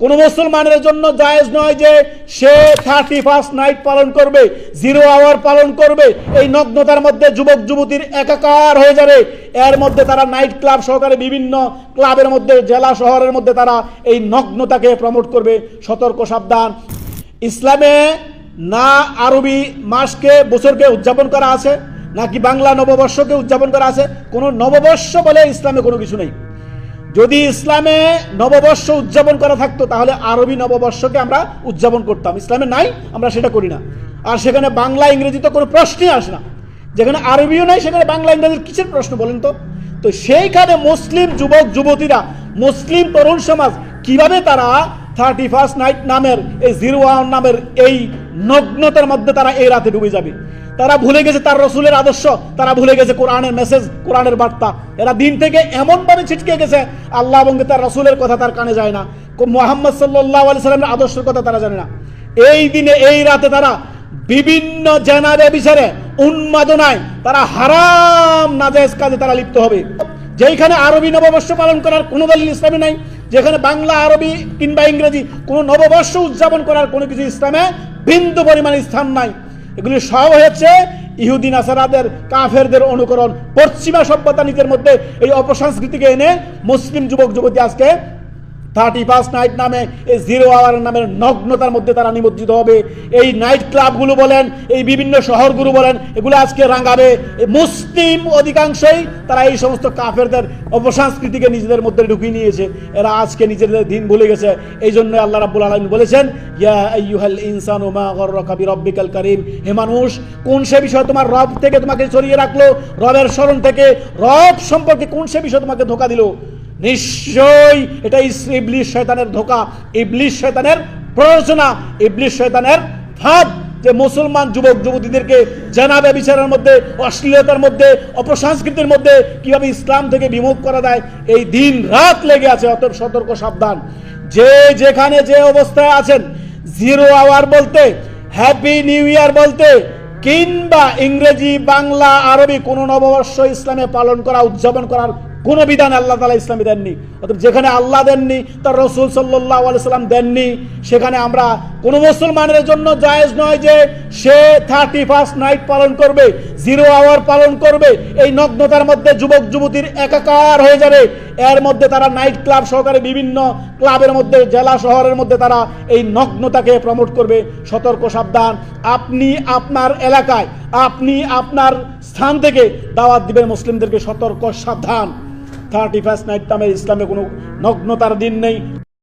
কোনো মুসলমানের জন্য জায়েজ নয় যে সে থার্টি ফার্স্ট নাইট পালন করবে জিরো আওয়ার পালন করবে। এই নগ্নতার মধ্যে যুবক, যুবতীর একাকার হয়ে যাবে। এর মধ্যে তারা নাইট ক্লাব সহকারে বিভিন্ন ক্লাবের মধ্যে, জেলা শহরের মধ্যে তারা এই নগ্নতাকে প্রমোট করবে। সতর্ক, সাবধান। ইসলামে না আরবি মাসকে, বছরকে উদযাপন করা আছে, নাকি বাংলা নববর্ষকে উদযাপন করা আছে, কোনো নববর্ষ বলে ইসলামে কোনো কিছু নেই। যদি ইসলামে নববর্ষ উদযাপন করা থাকতো, তাহলে আরবি নববর্ষকে আমরা উদযাপন করতাম। ইসলামে নাই, আমরা সেটা করি না। আর সেখানে বাংলা ইংরেজি তো কোনো প্রশ্নই আসে না। যেখানে আরবিও নাই, সেখানে বাংলা, ইংরেজির কিসের প্রশ্ন বলেন তো? তো সেইখানে মুসলিম যুবক, যুবতীরা, মুসলিম তরুণ সমাজ, কীভাবে তারা থার্টি ফার্স্ট নাইট নামের এই জিরো ওয়ান নামের এই নগ্নতার মধ্যে তারা এই রাতে ডুবে যাবে। তারা ভুলে গেছে তার রসুলের আদর্শ, তারা ভুলে গেছে কোরআনের মেসেজ কোরআনের বার্তা। এরা দিন থেকে এমনভাবে ছিটকে গেছে, আল্লাহ এবং তার রসুলের কথা তার কানে যায় না। মোহাম্মদ সাল্লাহ আলি সাল্লামের আদর্শের কথা তারা জানে না। এই দিনে, এই রাতে তারা বিভিন্ন জেনারে বিচারে, উন্মাদনায় তারা হারাম, নাজায়েজ কাজে তারা লিপ্ত হবে। যেখানে আরবি নববর্ষ পালন করার কোনো দলিল ইসলামে নাই যেখানে বাংলা, আরবি কিংবা ইংরেজি কোনো নববর্ষ উদযাপন করার কোনো কিছু ইসলামে বিন্দু পরিমাণ স্থান নাই। এগুলি সব হয়েছে ইহুদিন আসারাদের কাফেরদের অনুকরণ, পশ্চিমা সভ্যতা নিজের মধ্যে এই অপসংস্কৃতিকে এনে মুসলিম যুবক, যুবতী আজকে থার্টি ফার্স্ট নাইট নামে, এই জিরো আওয়ার নামের নগ্নতার মধ্যে তারা নিমজ্জিত হবে। এই নাইট ক্লাবগুলো বলেন, এই বিভিন্ন শহরগুলো বলেন, এগুলো আজকে রাঙাবে। মুসলিম অধিকাংশই তারা এই সমস্ত কাফেরদের অপসংস্কৃতিকে নিজেদের মধ্যে ঢুকিয়ে নিয়েছে। এরা আজকে নিজেদের দিন ভুলে গেছে। এই জন্য আল্লাহ রাব্বুল আলমিন বলেছেন ইনসানু কারীম। হে মানুষ, কোন সে বিষয় তোমার রব থেকে তোমাকে সরিয়ে রাখল? রবের স্মরণ থেকে রব সম্পর্কে কোন সে বিষয় তোমাকে ধোকা দিল? নিশ্চয়ই এটা ইবলিশ শয়তানের ধোকা। ইবলিশ শয়তানের প্ররোচনা, ইবলিশ শয়তানের ফাঁদ যে মুসলমান যুবক, যুবতীদেরকে জানাবে বিচারের মধ্যে, অশ্লীলতার মধ্যে অপসংস্কৃতির মধ্যে কীভাবে ইসলাম থেকে বিমুখ করা যায়, এই দিন রাত লেগে আছে, অতএব সতর্ক, সাবধান। যে যেখানে যে অবস্থায় আছেন, জিরো আওয়ার বলতে, হ্যাপি নিউ ইয়ার বলতে, কিংবা ইংরেজি, বাংলা, আরবি কোনো নববর্ষ ইসলামে পালন করা, উদযাপন করার কোনো বিধান আল্লাহ তালা ইসলামে দেননি। অর্থাৎ যেখানে আল্লাহ দেননি, তার রসুল সাল্লাহ সাল্লাম দেননি, সেখানে আমরা কোনো মুসলমানের জন্য জায়েজ নয় যে সে থার্টি ফার্স্ট নাইট পালন করবে জিরো আওয়ার পালন করবে, এই নগ্নতার মধ্যে যুবক যুবতীর একাকার হয়ে যাবে। এর মধ্যে তারা নাইট ক্লাব সহকারে বিভিন্ন ক্লাবের মধ্যে, জেলা শহরের মধ্যে তারা এই নগ্নতাকে প্রমোট করবে। সতর্ক সাবধান। আপনি আপনার এলাকায় আপনি আপনার স্থান থেকে দাওয়াত দিবেন, মুসলিমদেরকে সতর্ক, সাবধান। থার্টি ফার্স্ট নাইট নামের ইসলামে কোনো নগ্নতার দিন নেই।